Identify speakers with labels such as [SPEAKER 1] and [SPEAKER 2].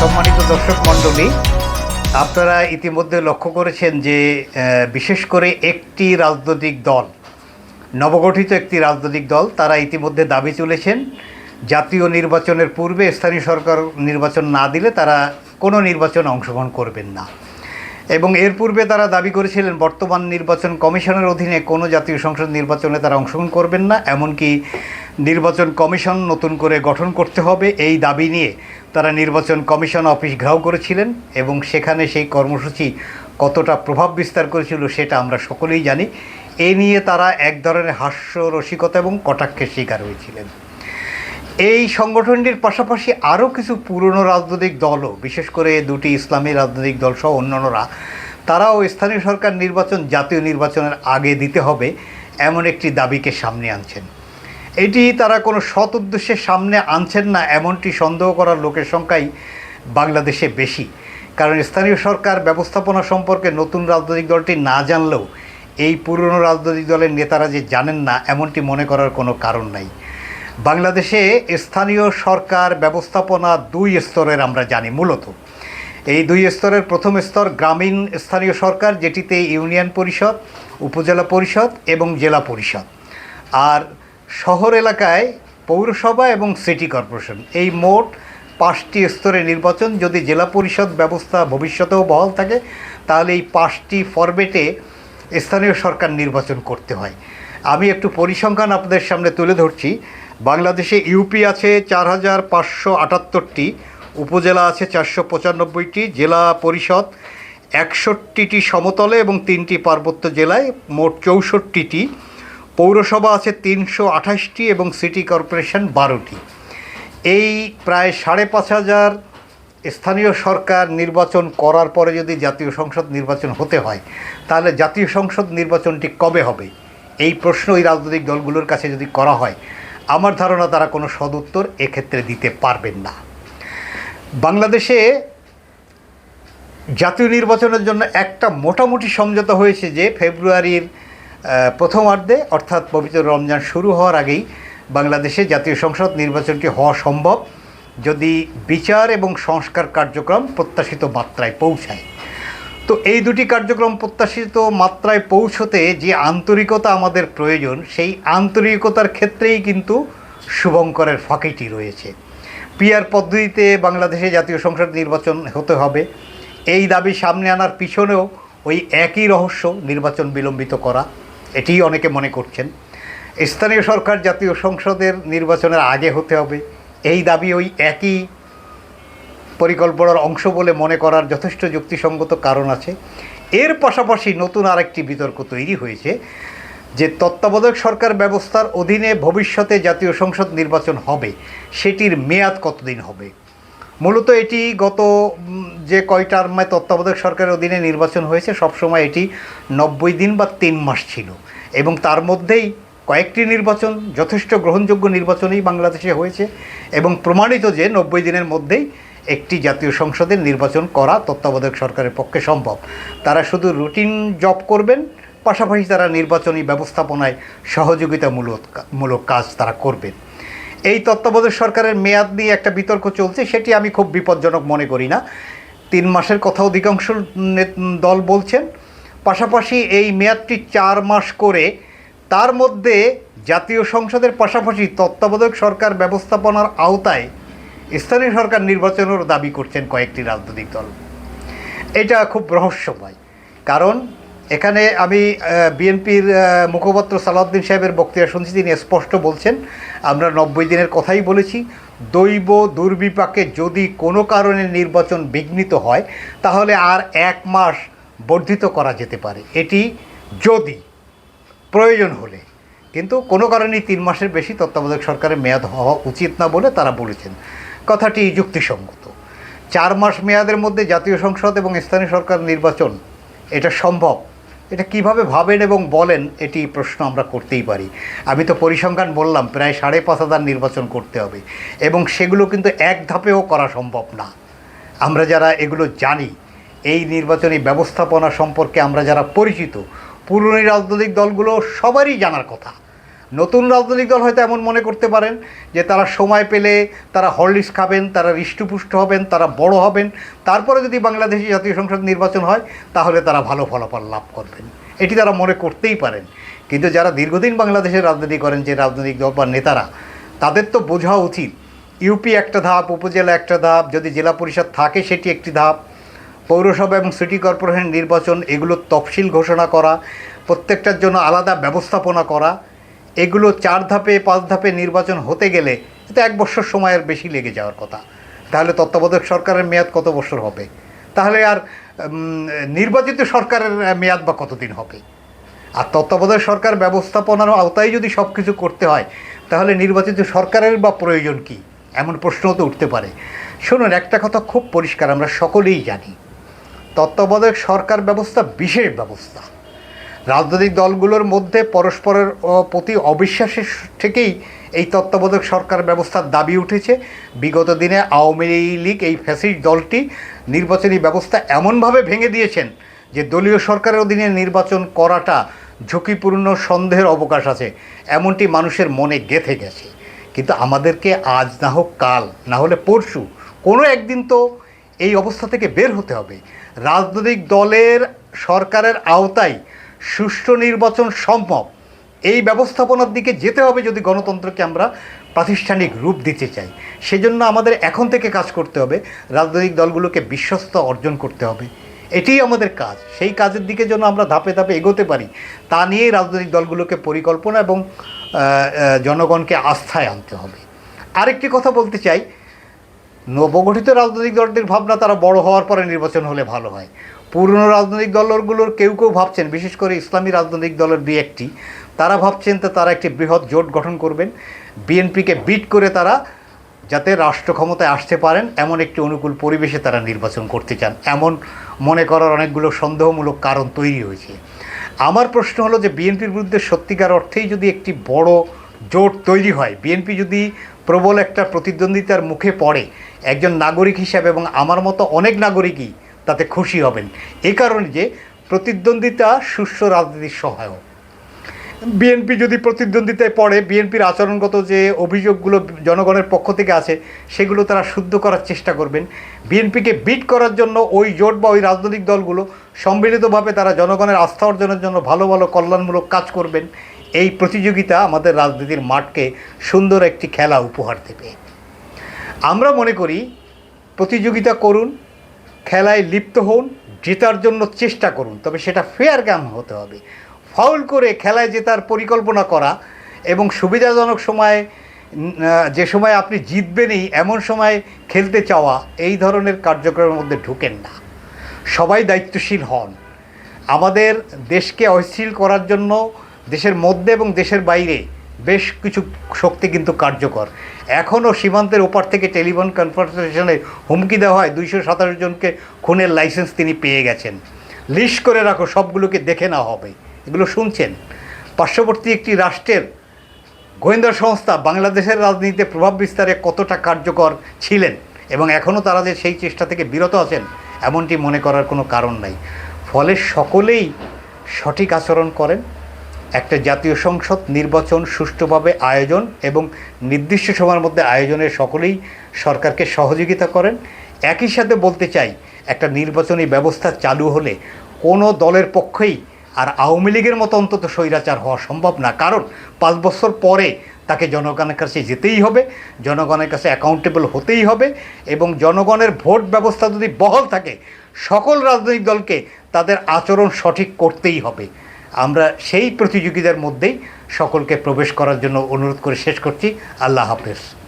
[SPEAKER 1] সম্মানিত দর্শক মণ্ডলী, আপনারা ইতিমধ্যে লক্ষ্য করেছেন যে বিশেষ করে একটি রাজনৈতিক দল, নবগঠিত একটি রাজনৈতিক দল, তারা ইতিমধ্যে দাবি তুলেছেন, জাতীয় নির্বাচনের পূর্বে স্থানীয় সরকার নির্বাচন না দিলে তারা কোনো নির্বাচনে অংশগ্রহণ করবেন না। এবং এর পূর্বে তারা দাবি করেছিলেন, বর্তমান নির্বাচন কমিশনের অধীনে কোনো জাতীয় সংসদ নির্বাচনে তারা অংশগ্রহণ করবেন না, এমনকি নির্বাচন কমিশন নতুন করে গঠন করতে হবে এই দাবি নিয়ে তারা নির্বাচন কমিশন অফিস ঘেরাও করেছিলেন এবং সেখানে সেই কর্মসূচি কতটা প্রভাব বিস্তার করেছিল সেটা আমরা সকলেই জানি। এ নিয়ে তারা এক ধরনের হাস্য রসিকতা এবং কটাক্ষের শিকার হয়েছিলেন। এই সংগঠনটির পাশাপাশি আরও কিছু পুরনো রাজনৈতিক দলও, বিশেষ করে দুটি ইসলামী রাজনৈতিক দল সহ অন্যান্যরা, তারাও স্থানীয় সরকার নির্বাচন, জাতীয় নির্বাচনের আগে দিতে হবে এমন একটি দাবিকে সামনে আনছেন। এটি তারা কোনো সৎ উদ্দেশ্যে সামনে আনছেন না, এমনটি সন্দেহ করার লোকের সংখ্যাই বাংলাদেশে বেশি। কারণ স্থানীয় সরকার ব্যবস্থাপনা সম্পর্কে নতুন রাজনৈতিক দলটি না জানলেও এই পুরনো রাজনৈতিক দলের নেতারা যে জানেন না, এমনটি মনে করার কোনো কারণ নাই। বাংলাদেশে স্থানীয় সরকার ব্যবস্থাপনা দুই স্তরের আমরা জানি মূলত। এই দুই স্তরের প্রথম স্তর গ্রামীণ স্থানীয় সরকার, যেটিতে ইউনিয়ন পরিষদ, উপজেলা পরিষদ এবং জেলা পরিষদ। আর শহর এলাকায় পৌরসভা এবং সিটি কর্পোরেশন। এই মোট পাঁচটি স্তরে নির্বাচন যদি জেলা পরিষদ ব্যবস্থা ভবিষ্যতেও বহাল থাকে, তাহলে এই পাঁচটি ফরম্যাটে স্থানীয় সরকার নির্বাচন করতে হয়। আমি একটু পরিসংখ্যান আপনাদের সামনে তুলে ধরছি। বাংলাদেশে ইউপি আছে চার হাজার পাঁচশো আটাত্তরটি, উপজেলা আছে চারশো পঁচানব্বইটি, জেলা পরিষদ একষট্টিটি সমতলে এবং তিনটি পার্বত্য জেলায় মোট চৌষট্টিটি, পৌরসভা আছে তিনশো আঠাশটি এবং সিটি কর্পোরেশন বারোটি। এই প্রায় সাড়ে পাঁচ হাজার স্থানীয় সরকার নির্বাচন করার পরে যদি জাতীয় সংসদ নির্বাচন হতে হয়, তাহলে জাতীয় সংসদ নির্বাচনটি কবে হবে? এই প্রশ্ন ওই রাজনৈতিক দলগুলোর কাছে যদি করা হয়, আমার ধারণা তারা কোনো সদুত্তর এক্ষেত্রে দিতে পারবেন না। বাংলাদেশে জাতীয় নির্বাচনের জন্য একটা মোটামুটি সমঝোতা হয়েছে যে ফেব্রুয়ারির প্রথমার্ধে অর্থাৎ পবিত্র রমজান শুরু হওয়ার আগেই বাংলাদেশে জাতীয় সংসদ নির্বাচনটি হওয়া সম্ভব, যদি বিচার এবং সংস্কার কার্যক্রম প্রত্যাশিত মাত্রায় পৌঁছায়। তো এই দুটি কার্যক্রম প্রত্যাশিত মাত্রায় পৌঁছতে যে আন্তরিকতা আমাদের প্রয়োজন, সেই আন্তরিকতার ক্ষেত্রেই কিন্তু শুভঙ্করের ফাঁকিটি রয়েছে। পিআর পদ্ধতিতে বাংলাদেশে জাতীয় সংসদ নির্বাচন হতে হবে। এই দাবি সামনে আনার পিছনেও ওই একই রহস্য নির্বাচন বিলম্বিত করা, এটিই অনেকে মনে করছেন। স্থানীয় সরকার জাতীয় সংসদের নির্বাচনের আগে হতে হবে। এই দাবি ওই একই পরিকল্পনার অংশ বলে মনে করার যথেষ্ট যুক্তিসঙ্গত কারণ আছে। এর পাশাপাশি নতুন আরেকটি বিতর্ক তৈরি হয়েছে যে তত্ত্বাবধায়ক সরকার ব্যবস্থার অধীনে ভবিষ্যতে জাতীয় সংসদ নির্বাচন হবে। সেটির মেয়াদ কতদিন হবে? মূলত এটি গত যে কয় টার্মে তত্ত্বাবধায়ক সরকারের অধীনে নির্বাচন হয়েছে, সবসময় এটি নব্বই দিন বা তিন মাস ছিল। এবং তার মধ্যেই কয়েকটি নির্বাচন, যথেষ্ট গ্রহণযোগ্য নির্বাচনই বাংলাদেশে হয়েছে। এবং প্রমাণিত যে নব্বই দিনের মধ্যেই একটি জাতীয় সংসদের নির্বাচন করা তত্ত্বাবধায়ক সরকারের পক্ষে সম্ভব। তারা শুধু রুটিন জব করবেন, পাশাপাশি তারা নির্বাচনী ব্যবস্থাপনায় সহযোগিতামূলক মূলক কাজ তারা করবেন। এই তত্ত্বাবধায়ক সরকারের মেয়াদ নিয়ে একটা বিতর্ক চলছে, সেটি আমি খুব বিপজ্জনক মনে করি না। তিন মাসের কথা অধিকাংশ দল বলছেন। পাশাপাশি এই মেয়াদটি চার মাস করে তার মধ্যে জাতীয় সংসদের পাশাপাশি তত্ত্বাবধায়ক সরকার ব্যবস্থাপনার আওতায় স্থানীয় সরকার নির্বাচনের দাবি করছেন কয়েকটি রাজনৈতিক দল। এটা খুব রহস্যময়। কারণ এখানে আমি বিএনপির মুখপাত্র সালাউদ্দিন সাহেবের বক্তৃতা শুনছি, তিনি স্পষ্ট বলছেন, আমরা নব্বই দিনের কথাই বলেছি, দৈব দুর্বিপাকে যদি কোনো কারণে নির্বাচন বিঘ্নিত হয়, তাহলে আর এক মাস বর্ধিত করা যেতে পারে। এটি যদি প্রয়োজন হলে। কিন্তু কোনো কারণেই তিন মাসের বেশি তত্ত্বাবধায়ক সরকারের মেয়াদ হওয়া উচিত না বলে তারা বলেছেন। কথাটি যুক্তিসঙ্গত। চার মাস মেয়াদের মধ্যে জাতীয় সংসদ এবং স্থানীয় সরকার নির্বাচন, এটা সম্ভব? এটা কীভাবে ভাবেন এবং বলেন, এটি প্রশ্ন আমরা করতেই পারি। আমি তো পরিসংখ্যান বললাম, প্রায় সাড়ে পাঁচ হাজার নির্বাচন করতে হবে এবং সেগুলো কিন্তু এক ধাপেও করা সম্ভব না। আমরা যারা এগুলো জানি, এই নির্বাচনী ব্যবস্থাপনা সম্পর্কে আমরা যারা পরিচিত, পুরনো রাজনৈতিক দলগুলো সবারই জানার কথা। নতুন রাজনৈতিক দল হয়তো এমন মনে করতে পারেন যে তারা সময় পেলে তারা হরলিক্স খাবেন, তারা হৃষ্টপুষ্ট হবেন, তারা বড় হবেন। তারপরে যদি বাংলাদেশি জাতীয় সংসদ নির্বাচন হয়, তাহলে তারা ভালো ফলাফল লাভ করবেন। এটি তারা মনে করতেই পারেন। কিন্তু যারা দীর্ঘদিন বাংলাদেশের রাজনীতি করেন, যে রাজনৈতিক দল বা নেতারা, তাদের তো বোঝা উচিত। ইউপি একটা ধাপ, উপজেলা একটা ধাপ, যদি জেলা পরিষদ থাকে সেটি একটি ধাপ। পৌরসভা এবং সিটি কর্পোরেশন নির্বাচন এগুলোর তফসিল ঘোষণা করা, প্রত্যেকটার জন্য আলাদা ব্যবস্থাপনা করা এগুলো চার ধাপে, পাঁচ ধাপে নির্বাচন হতে গেলে এটা এক বছর সময়ের বেশি লেগে যাওয়ার কথা। তাহলে তত্ত্বাবধায়ক সরকারের মেয়াদ কত বছর হবে? তাহলে আর নির্বাচিত সরকারের মেয়াদ বা কতদিন হবে? আর তত্ত্বাবধায়ক সরকার ব্যবস্থাপনার আওতায় যদি সব কিছু করতে হয়, তাহলে নির্বাচিত সরকারের বা প্রয়োজন কি? এমন প্রশ্ন তো উঠতে পারে। শুনুন, একটা কথা খুব পরিষ্কার, আমরা সকলেই জানি। তত্ত্বাবধায়ক সরকার ব্যবস্থা বিশেষ ব্যবস্থা। রাজনৈতিক দলগুলোর মধ্যে পরস্পরের প্রতি অবিশ্বাসের থেকেই এই তত্ত্বাবধায়ক সরকার ব্যবস্থার দাবি উঠেছে। বিগত দিনে আওয়ামী লীগ এই ফ্যাসিস্ট দলটি নির্বাচনী ব্যবস্থা এমনভাবে ভেঙে দিয়েছেন যে দলীয় সরকারের অধীনে নির্বাচন করাটা ঝুঁকিপূর্ণ সন্দেহের অবকাশ আছে। এমনটি মানুষের মনে গেঁথে গেছে। কিন্তু আমাদেরকে আজ না হোক কাল, না হলে পরশু, কোনো একদিন তো এই অবস্থা থেকে বের হতে হবে। রাজনৈতিক দলের সরকারের আওতায় সুষ্ঠু নির্বাচন সম্ভব। এই ব্যবস্থাপনার দিকে যেতে হবে যদি গণতন্ত্রকে আমরা প্রাতিষ্ঠানিক রূপ দিতে চাই। সেজন্য আমাদের এখন থেকে কাজ করতে হবে, রাজনৈতিক দলগুলোকে বিশ্বস্ত অর্জন করতে হবে। এটিই আমাদের কাজ। সেই কাজের দিকে যেন আমরা ধাপে ধাপে এগোতে পারি, তা নিয়েই রাজনৈতিক দলগুলোকে পরিকল্পনা এবং জনগণকে আস্থায় আনতে হবে। আরেকটি কথা বলতে চাই নবগঠিত রাজনৈতিক দলটির ভাবনা তারা বড় হওয়ার পরে নির্বাচন হলে ভালো হয়। পুরনো রাজনৈতিক দলগুলোর কেউ কেউ ভাবছেন, বিশেষ করে ইসলামী রাজনৈতিক দলের দুই একটি, তারা ভাবছেন তো তারা একটি বৃহৎ জোট গঠন করবেন। বিএনপিকে বিট করে তারা যাতে রাষ্ট্র ক্ষমতায় আসতে পারেন, এমন একটি অনুকূল পরিবেশে তারা নির্বাচন করতে চান। এমন মনে করার অনেকগুলো সন্দেহমূলক কারণ তৈরি হয়েছে। আমার প্রশ্ন হলো যে, বিএনপির বিরুদ্ধে সত্যিকার অর্থেই যদি একটি বড় জোট তৈরি হয়, বিএনপি যদি প্রবল একটা প্রতিদ্বন্দ্বিতার মুখে পড়ে। একজন নাগরিক হিসাবে এবং আমার মতো অনেক নাগরিকই তাতে খুশি হবেন। এ কারণে যে প্রতিদ্বন্দ্বিতা সুষ্ঠু রাজনীতির সহায়ক। বিএনপি যদি প্রতিদ্বন্দ্বিতায় পড়ে, বিএনপির আচরণগত যে অভিযোগগুলো জনগণের পক্ষ থেকে আছে, সেগুলো তারা শুদ্ধ করার চেষ্টা করবেন। বিএনপিকে বিট করার জন্য ওই জোট বা ওই রাজনৈতিক দলগুলো সম্মিলিতভাবে তারা জনগণের আস্থা অর্জনের জন্য ভালো ভালো কল্যাণমূলক কাজ করবেন। এই প্রতিযোগিতা আমাদের রাজনীতির মাঠকে সুন্দর একটি খেলা উপহার দেবে। আমরা মনে করি, প্রতিযোগিতা করুন, খেলায় লিপ্ত হন, জেতার জন্য চেষ্টা করুন, তবে সেটা ফেয়ার গেম হতে হবে। ফাউল করে খেলায় জেতার পরিকল্পনা করা এবং সুবিধাজনক সময়ে যে সময় আপনি জিতবেনই, এমন সময় খেলতে চাওয়া, এই ধরনের কার্যক্রমের মধ্যে ঢুকেন না। সবাই দায়িত্বশীল হন। আমাদের দেশকে অস্থির করার জন্য দেশের মধ্যে এবং দেশের বাইরে বেশ কিছু শক্তি কিন্তু কার্যকর। এখনও সীমান্তের ওপার থেকে টেলিফোন কনভারসেশনে হুমকি দেওয়া হয় দুইশো সাতাশ জনকে খুনের লাইসেন্স তিনি পেয়ে গেছেন। লিস্ট করে রাখো, সবগুলোকে দেখে নেওয়া হবে। এগুলো শুনছেন? পার্শ্ববর্তী একটি রাষ্ট্রের গোয়েন্দা সংস্থা বাংলাদেশের রাজনীতিতে প্রভাব বিস্তারে কতটা কার্যকর ছিলেন এবং এখনও তারা যে সেই চেষ্টা থেকে বিরত আছেন, এমনটি মনে করার কোনো কারণ নাই। ফলে সকলেই সঠিক আচরণ করেন। একটা জাতীয় সংসদ নির্বাচন সুষ্ঠুভাবে আয়োজন এবং নির্দিষ্ট সময়ের মধ্যে আয়োজনে সকলেই সরকারকে সহযোগিতা করেন। একই সাথে বলতে চাই, একটা নির্বাচনী ব্যবস্থা চালু হলে কোনো দলের পক্ষেই আর আওয়ামী লীগের মতো অন্তত স্বৈরাচার হওয়া সম্ভব না। কারণ পাঁচ বছর পরে তাকে জনগণের কাছে যেতেই হবে, জনগণের কাছে অ্যাকাউন্টেবল হতেই হবে এবং জনগণের ভোট ব্যবস্থা যদি বহল থাকে, সকল রাজনৈতিক দলকে তাদের আচরণ সঠিক করতেই হবে। আমরা সেই প্রতিযোগিতার মধ্যেই সকলকে প্রবেশ করার জন্য অনুরোধ করে শেষ করছি। আল্লাহ হাফেজ।